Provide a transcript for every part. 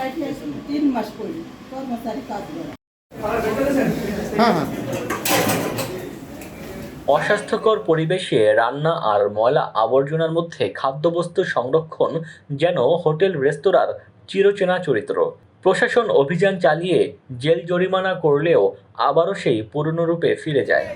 কাটিয়ে তিন মাস করি কর্মচারী কাজ করে হ্যাঁ হ্যাঁ অস্বাস্থ্যকর পরিবেশে রান্না আর ময়লা আবর্জনার মধ্যে খাদ্যবস্তু সংরক্ষণ যেন হোটেল রেস্তোরাঁর চিরচেনা চরিত্র প্রশাসন অভিযান চালিয়ে জেল জরিমানা করলেও আবারও সেই পুরনো রূপে ফিরে যায়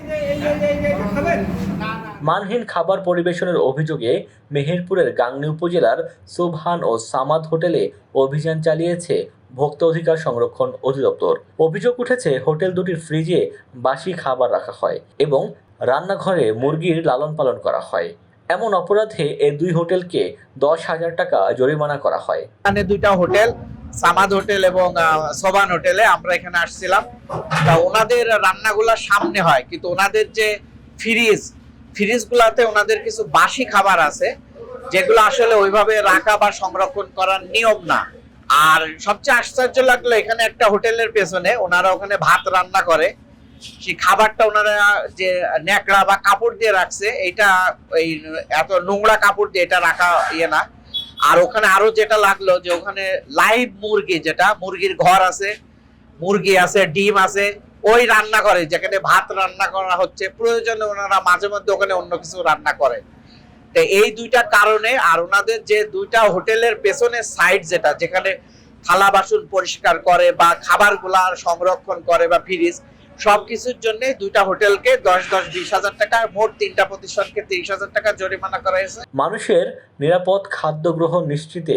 মানহীন খাবার পরিবেশনের অভিযোগে মেহেরপুরের গাংনী উপজেলার সুবহান ও সামাদ হোটেলে অভিযান চালিয়েছে ভোক্তা অধিকার সংরক্ষণ অধিদপ্তর। অভিযোগ উঠেছে, হোটেল দুটির ফ্রিজে বাসি খাবার রাখা হয় এবং রান্নাঘরে মুরগির লালন পালন করা হয়। এমন অপরাধে এই দুই হোটেলকে দশ হাজার টাকা জরিমানা করা হয়। এখানে দুইটা হোটেল, সামাদ হোটেল এবং সোবান হোটেলে আমরা এখানে আসছিলাম। তা ওনাদের রান্নাগুলা সামনে হয়, কিন্তু ওনাদের যে ফ্রিজ ফ্রিজগুলাতে ওনাদের কিছু বাসি খাবার আছে, যেগুলো আসলে ওইভাবে রাখা বা সংরক্ষণ করার নিয়ম না। আর সবচেয়ে আশ্চর্য লাগল, এখানে একটা হোটেলের পেছনে ওনারা ওখানে ভাত রান্না করে। সেই খাবারটা ওনারা যে ন্যাকড়া বা কাপড় দিয়ে রাখছে এটা এই এত নোংরা কাপড় দিয়ে এটা রাখা ইয়ে না। আর ওখানে আরও যেটা লাগল যে ওখানে লাইভ মুরগি যেটা, মুরগির ঘর আছে, মুরগি আছে, ডিম আছে ওই রান্না করে, যেখানে ভাত রান্না করা হচ্ছে, প্রয়োজনে ওনারা মাঝে মধ্যে ওখানে অন্য কিছু রান্না করে। তো এই দুইটা কারণে আর ওনাদের যে দুইটা হোটেলের পেছনে সাইড যেটা, যেখানে থালা বাসন পরিষ্কার করে বা খাবারগুলা সংরক্ষণ করে বা ফ্রিজ সবকিছুর জন্য দুইটা হোটেলকে দশ দশ বিশ হাজার টাকা মোট তিনটা প্রতিষ্ঠানকে তিরিশ হাজার টাকা জরিমানা করা হয়েছে। মানুষের নিরাপদ খাদ্য গ্রহণ নিশ্চিতে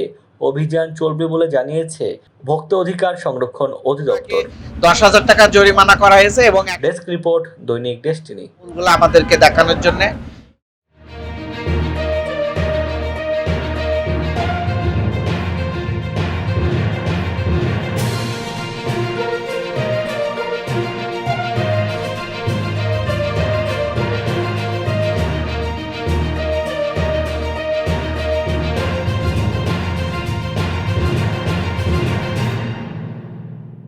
অভিযান চলবে বলে জানিয়েছে ভোক্তা অধিকার সংরক্ষণ অধিদপ্তর। দশ হাজার টাকা জরিমানা করা হয়েছে এবং ডেস্ক রিপোর্ট দৈনিক ডেস্টিনি। আমাদেরকে দেখানোর জন্য